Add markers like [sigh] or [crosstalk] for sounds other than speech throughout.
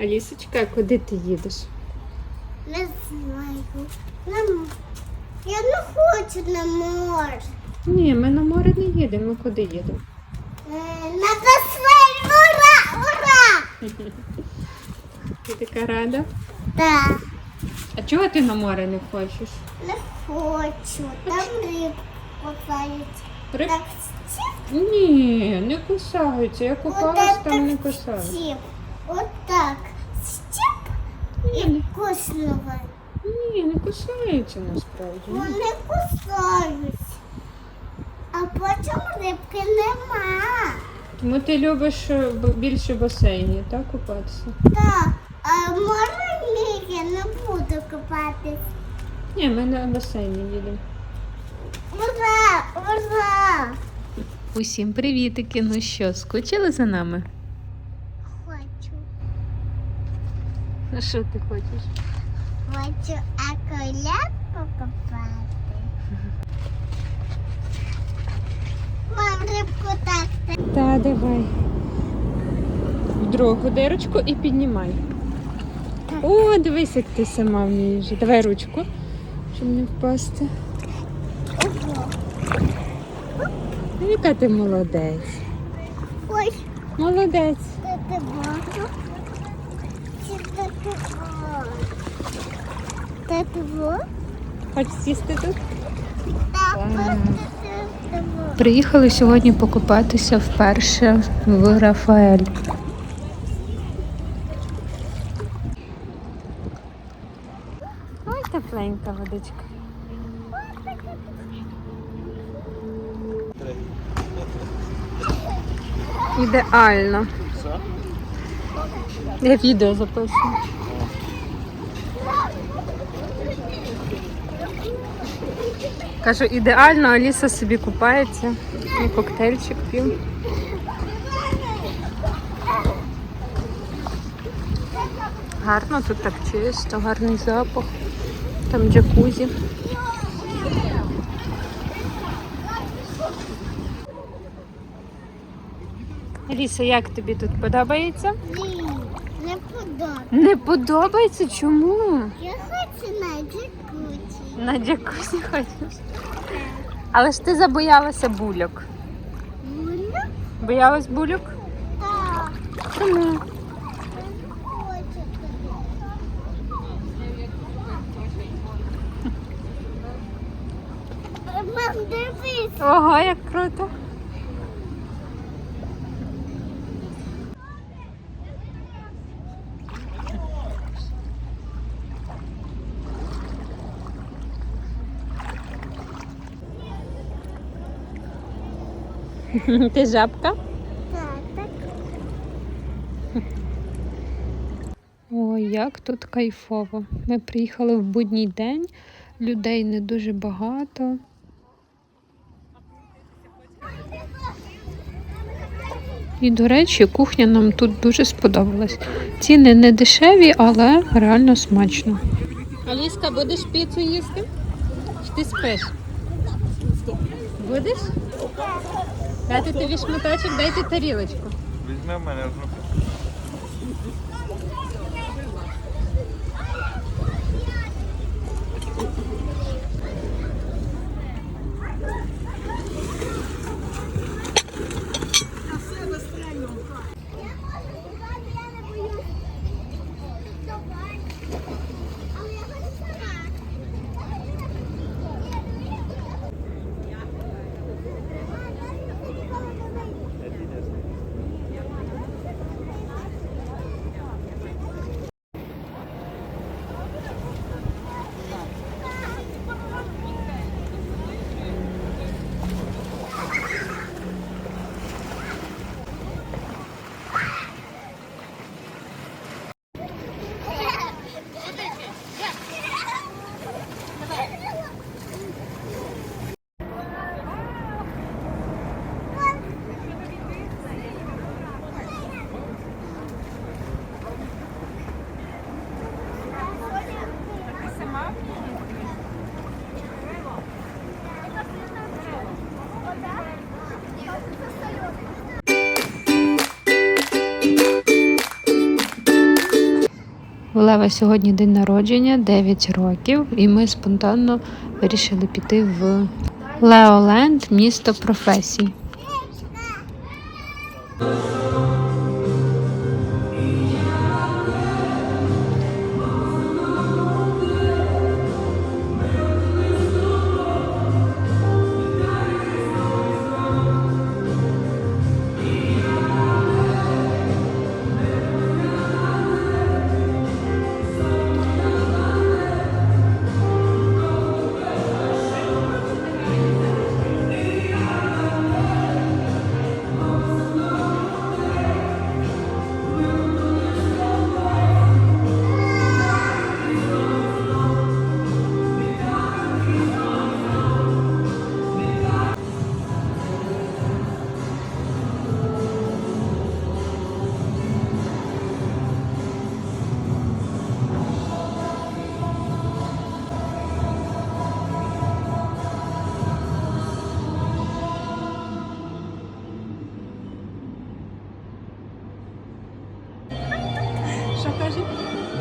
Алісочка, куди ти їдеш? Не знаю. На Я не хочу на море. Ні, ми на море не їдемо. Ми куди їдемо? Е, На басейн. Ура! Ура! Ти така рада? Так. А чого ти на море не хочеш? Не хочу. Там риб купають. Риб? Так. Ні, не кусаються. Я купалась, там не кусаються. Стіп. От так. Стіп і вкусного. Ні, не кусаються насправді. Вони кусають. А потім рибки нема. Тому ти любиш е, більше в басейні, так, купатися? Так, а може ні, я не буду купатись. Ні, ми на басейні їдемо. Ура! Ура! Усім привітики. Ну що, скучили за нами? Хочу. Ну що ти хочеш? Хочу акулят покупати. Мам, рибку так. Та, давай. В другу дирочку і піднімай. О, дивись, як ти сама вмієш. Давай ручку, щоб не впасти. Ого. Ну, Яка ти молодець. Ой, Молодець. це ти бачу. Чи це ти бачу? Це? Хочеш сісти тут? Так, це. Приїхали сьогодні покупатися вперше в Рафаель. Ой, тепленька водичка. Ідеально. Я відео записую. Кажу, ідеально, Аліса собі купається і коктейльчик пів. Гарно тут так чисто, гарний запах. Там джакузі. Аліса, як тобі тут подобається? Ні, не подобається. Не подобається? Чому? Я хочу на джакуті. На джакузі хочеш. Але ж ти забоялася бульок. Бульок? Боялась бульок? Так. Чому? Мам, дивись. Ого, як круто. [laughs] Ти жабка? Так, так. Ой, як тут кайфово. Ми приїхали в будній день, людей не дуже багато. І, до речі, кухня нам тут дуже сподобалась. Ціни не дешеві, але реально смачно. Аліска, будеш піцу їсти? Чи ти спиш? Будеш? Дати тобі шматочок, дайте тарілочку. Візьми в мене одну. У Лева сьогодні день народження, 9 років, і ми спонтанно вирішили піти в Леоленд, місто професій.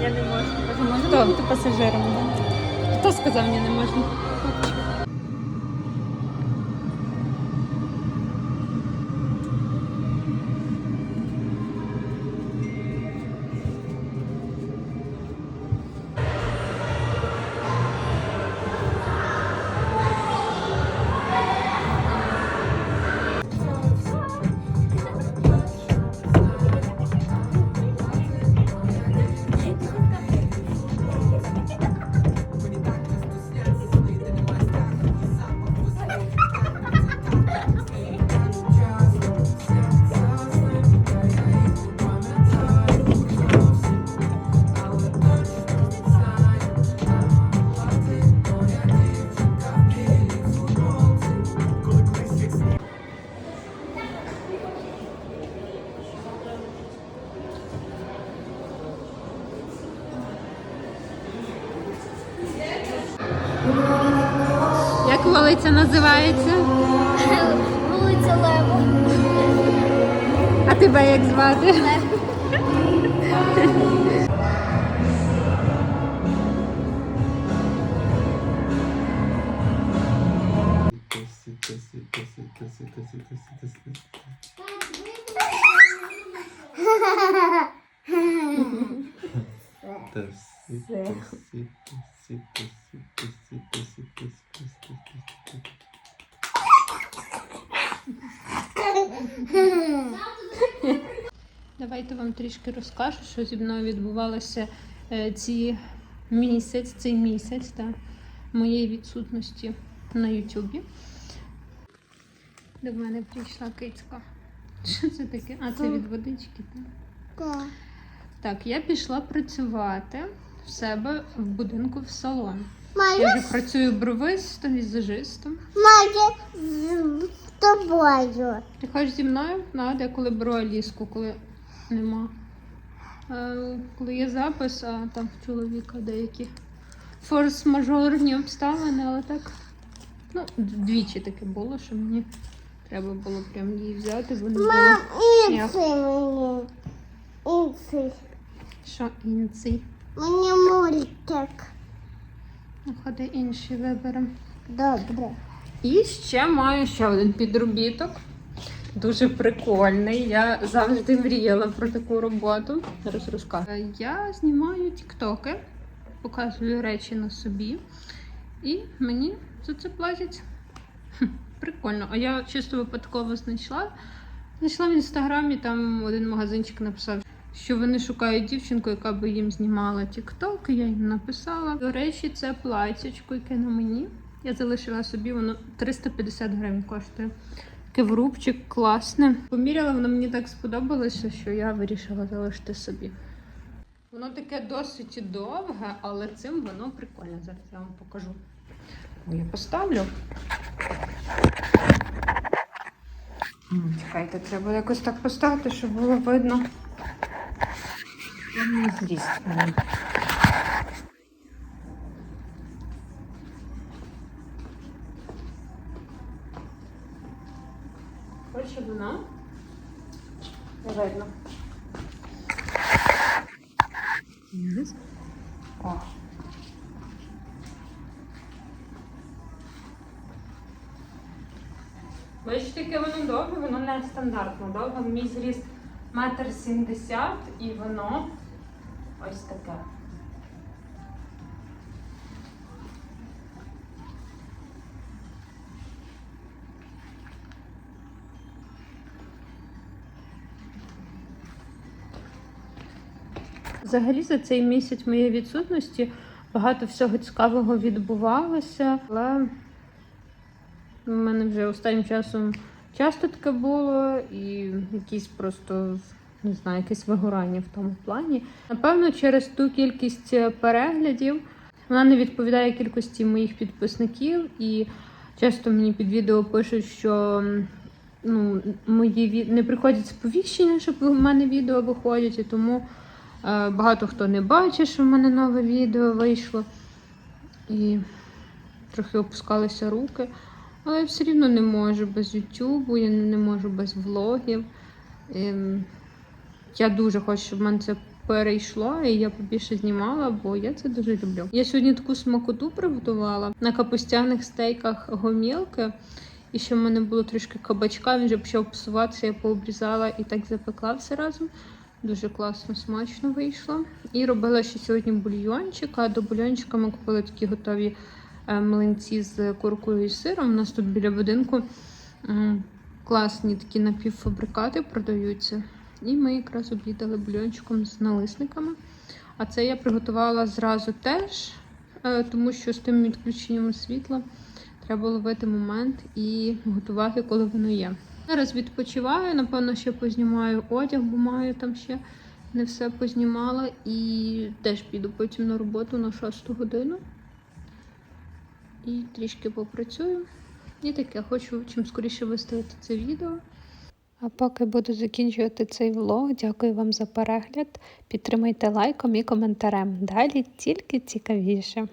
Я не можу. Кажу, можна бути пасажиром? Хто сказав мені не можна? Як вулиця називається? Вулиця Лева. А тебе як звати? Тесі, тесі, трішки розкажу, що зі мною відбувалося е, ці місяць, цей місяць та моєї відсутності на Ютубі. До мене прийшла кицька. [laughs] Що це таке? А, це від водички, так? Так, я пішла працювати в себе в будинку в салон. Я вже працюю бровистом, візажистом. маю з тобою. Ти хочеш зі мною? На, я коли беру Аліску, коли нема. Е, коли є запис, а там в чоловіка деякі форс-мажорні обставини, але так. Ну, двічі таке було, що мені треба було прям її взяти, бо не було. Мам, Як? інший мені. Інший. Що інций? Мені мультик. Ну, ходи інший виберемо. Добре. І ще маю ще один підробіток. Дуже прикольний. Я завжди мріяла про таку роботу. Зараз розкажу. Я знімаю тіктоки, показую речі на собі, і мені за це платять. Прикольно. А я чисто випадково знайшла. Знайшла в інстаграмі, там один магазинчик написав, що вони шукають дівчинку, яка би їм знімала тікток. Я їм написала. До речі, це платячко, яке на мені. Я залишила собі, воно 350 гривень коштує. Таке врубчик класне. Поміряла, воно мені так сподобалося, що я вирішила залишити собі. Воно таке досить довге, але цим воно прикольне. Зараз я вам покажу. Я поставлю. Чекайте, треба якось так поставити, щоб було видно. Я. М. Хоче вона? Не видно. Yes. О. Бачите, яке воно довге, воно не стандартно довге. Мій зріст метр сімдесят і воно ось таке. Взагалі за цей місяць моєї відсутності багато всього цікавого відбувалося, але у мене вже останнім часом часто таке було, і якісь просто не знаю, якесь вигорання в тому плані. Напевно, через ту кількість переглядів вона не відповідає кількості моїх підписників, і часто мені під відео пишуть, що ну, мої ві- не приходять сповіщення, щоб в мене відео виходять, і тому. Е, Багато хто не бачить, що в мене нове відео вийшло. І трохи опускалися руки. Але я все рівно не можу без Ютубу, я не можу без влогів. Ем, Я дуже хочу, щоб в мене це перейшло, і я побільше знімала, бо я це дуже люблю. Я сьогодні таку смакоту приготувала на капустяних стейках гомілки. І ще в мене було трішки кабачка, він вже почав псуватися, я пообрізала і так запекла все разом. Дуже класно, смачно вийшло. І робила ще сьогодні бульйончик, а до бульйончика ми купили такі готові е, млинці з куркою і сиром. У нас тут біля будинку класні такі напівфабрикати продаються. І ми якраз обідали бульйончиком з налисниками. А це я приготувала зразу теж, е, тому що з тим відключенням світла треба ловити момент і готувати, коли воно є. Зараз відпочиваю, напевно, ще познімаю одяг, бо маю там ще не все познімала. І теж піду потім на роботу на 6 годину. І трішки попрацюю. І таке, хочу чим скоріше виставити це відео. А поки буду закінчувати цей влог, дякую вам за перегляд. Підтримайте лайком і коментарем. Далі тільки цікавіше.